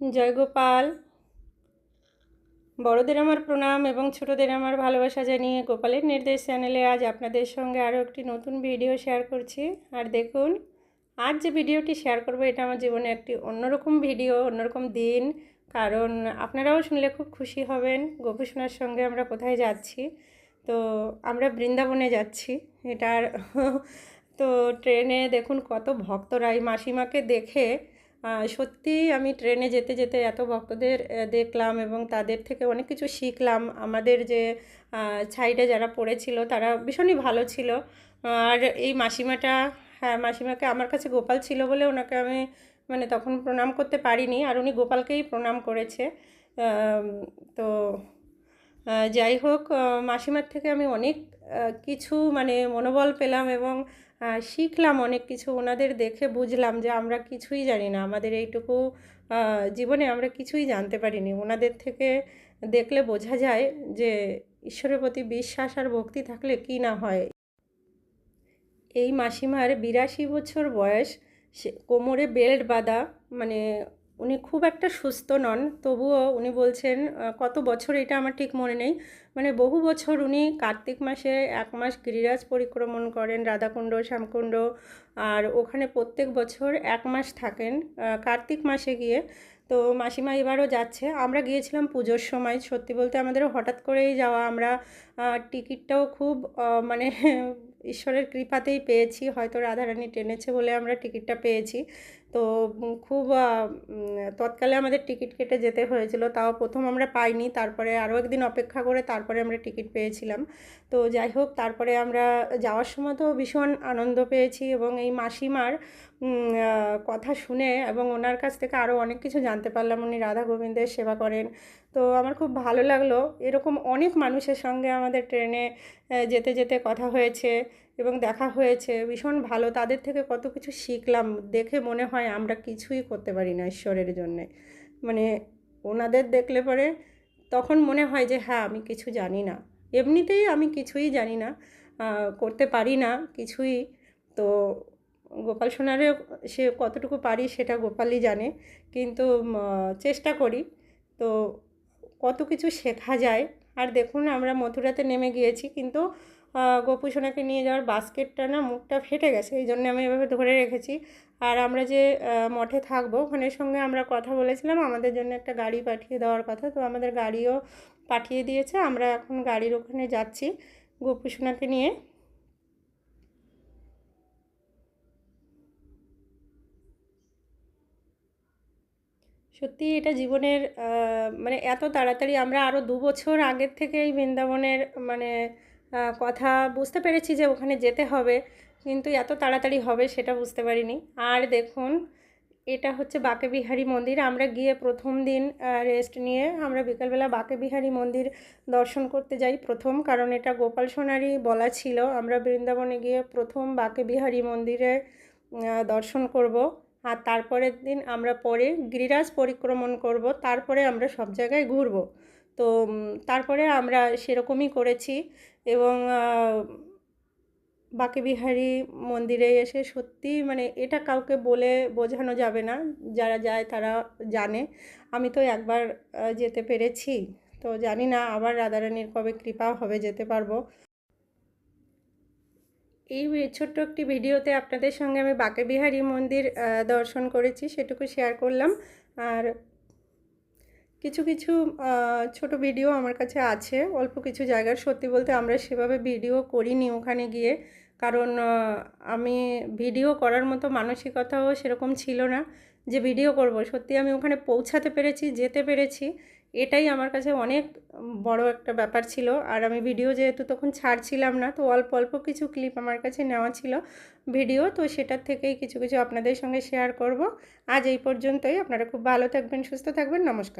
জয় গোপাল বড়দের আমার প্রণাম এবং ছোটদের আমার ভালোবাসা জানিয়ে গোপালের নির্দেশ চ্যানেলে আজ আপনাদের সঙ্গে আরও একটি নতুন ভিডিও শেয়ার করছি। আর দেখুন, আজ যে ভিডিওটি শেয়ার করব, এটা আমার জীবনে একটি অন্যরকম ভিডিও অন্যরকম দিন। কারণ আপনারাও শুনলে খুব খুশি হবেন গোপুসোনার সঙ্গে আমরা কোথায় যাচ্ছি? তো আমরা বৃন্দাবনে যাচ্ছি। এটার, তো ট্রেনে দেখুন কত ভক্তরা, এই মাসিমাকে দেখে সত্যি আমি ট্রেনে যেতে যেতে এত ভক্তদের দেখলাম এবং তাদের থেকে অনেক কিছু শিখলাম। আমাদের যে সাইডে যারা পড়েছিল তারা ভীষণই ভালো ছিল। আর এই মাসিমাটা হ্যাঁ মাসিমাকে আমার কাছে গোপাল ছিল বলে ওনাকে আমি মানে তখন প্রণাম করতে পারিনি। আর উনি গোপালকেই প্রণাম করেছে। তো যাই হোক মাসিমার থেকে আমি অনেক কিছু মানে মনোবল পেলাম এবং শিখলাম অনেক কিছু, ওনাদের দেখে বুঝলাম যে আমরা কিছুই জানি না। আমাদের এইটুকু জীবনে আমরা কিছুই জানতে পারিনি। ওনাদের থেকে দেখলে বোঝা যায় যে ঈশ্বরের প্রতি বিশ্বাস আর ভক্তি থাকলে কি না হয়। এই মাসিমার বিরাশি বছর বয়স, সে কোমরে বেল্ট বাঁধা মানে উনি খুব একটা সুস্থ নন। তবুও উনি বলছেন কত বছর এটা আমার ঠিক মনে নেই। মানে বহু বছর উনি কার্তিক মাসে এক মাস গিরিরাজ পরিক্রমণ করেন, রাধাকুণ্ড, শ্যামকুণ্ড, আর ওখানে প্রত্যেক বছর এক মাস থাকেন কার্তিক মাসে গিয়ে। তো মাসিমা এবারও যাচ্ছে। আমরা গিয়েছিলাম পুজোর সময়। সত্যি বলতে আমাদের হঠাৎ করেই যাওয়া, আমরা টিকিটটাও খুব মানে ঈশ্বরের কৃপাতেই পেয়েছি, হয়তো রাধারানী টেনেছে বলে আমরা টিকিটটা পেয়েছি। তো খুব তৎকালে আমাদের টিকিট কেটে যেতে হয়েছিল, তাও প্রথম আমরা পাইনি, তারপরে আরও একদিন অপেক্ষা করে তারপরে আমরা টিকিট পেয়েছিলাম। তো যাই হোক, তারপরে আমরা যাওয়ার সময় তো ভীষণ আনন্দ পেয়েছি এবং এই মাসিমার কথা শুনে এবং ওনার কাছ থেকে আরও অনেক কিছু জানতে পারলাম। উনি রাধা গোবিন্দের সেবা করেন। তো আমার খুব ভালো লাগল। এরকম অনেক মানুষের সঙ্গে আমাদের ট্রেনে যেতে যেতে কথা হয়েছে এবং দেখা হয়েছে। ভীষণ ভালো। তাদের থেকে কত কিছু শিখলাম। দেখে মনে হয় আমরা কিছুই করতে পারি না ঈশ্বরের জন্যে। মানে ওনাদের দেখলে পরে তখন মনে হয় যে হ্যাঁ আমি কিছু জানি না। এমনিতেই আমি কিছুই জানি না। করতে পারি না কিছুই। তো গোপাল সোনারে সে কতটুকু পারি সেটা গোপালই জানে। কিন্তু চেষ্টা করি। তো কত কিছু শেখা যায়। আর দেখুন, আমরা মথুরাতে নেমে গিয়েছি, কিন্তু গোপু সোনাকে নিয়ে যাওয়ার বাস্কেটটা না, মুখটা ফেটে গেছে। এই জন্য আমি এভাবে ধরে রেখেছি। আর আমরা যে মঠে থাকব, ওখানের সঙ্গে আমরা কথা বলেছিলাম। আমাদের জন্য একটা গাড়ি পাঠিয়ে দেওয়ার কথা। তো আমাদের গাড়িও পাঠিয়ে দিয়েছে। আমরা এখন গাড়ির ওখানে যাচ্ছি গোপু সোনাকে নিয়ে। সত্যি এটা জীবনের মানে এত তাড়াতাড়ি আমরা আরও দু বছর আগের থেকে এই বৃন্দাবনের মানে কথা বুঝতে পেরেছি যে ওখানে যেতে হবে। কিন্তু এত তাড়াতাড়ি হবে সেটা বুঝতে পারিনি। আর দেখুন, এটা হচ্ছে বাকে বিহারী মন্দির। আমরা গিয়ে প্রথম দিন রেস্ট নিয়ে আমরা বিকালবেলা বাকে বিহারী মন্দির দর্শন করতে যাই প্রথম। কারণ এটা গোপাল সোনারই বলা ছিল, আমরা বৃন্দাবনে গিয়ে প্রথম বাকে বিহারী মন্দিরে দর্শন করব। আর তারপরের দিন আমরা পরে গিরিরাজ পরিক্রমণ করব, তারপরে আমরা সব জায়গায় ঘুরব। তো তারপরে আমরা সেরকমই করেছি এবং বাঁকেবিহারী মন্দিরে এসে সত্যি মানে এটা কাউকে বলে বোঝানো যাবে না, যারা যায় তারা জানে। আমি তো একবার যেতে পেরেছি। তো জানি না আবার রাধারানীর কবে কৃপা হবে যেতে পারব। এই ছোট্ট একটি ভিডিওতে আপনাদের সঙ্গে আমি বাঁকেবিহারী মন্দির দর্শন করেছি, সেটুকু শেয়ার করলাম। আর কিছু কিছু ছোট ভিডিও আমার কাছে আছে। অল্প কিছু জায়গার, সত্যি বলতে আমরা সেভাবে ভিডিও করিনি ওখানে গিয়ে। কারণ আমি ভিডিও করার মতো মানসিকতাও সেরকম ছিল না। যে ভিডিও করব, সত্যি আমি ওখানে পৌঁছাতে পেরেছি, যেতে পেরেছি। এটাই আমার কাছে অনেক বড় একটা ব্যাপার ছিল। আর আমি ভিডিও যেহেতু তখন ছাড়ছিলাম না, তো অল্প অল্প কিছু ক্লিপ আমার কাছে নেওয়া ছিল ভিডিও তো সেটার থেকেই কিছু কিছু আপনাদের সঙ্গে শেয়ার করব। আজ এই পর্যন্তই। আপনারা খুব ভালো থাকবেন, সুস্থ থাকবেন। নমস্কার।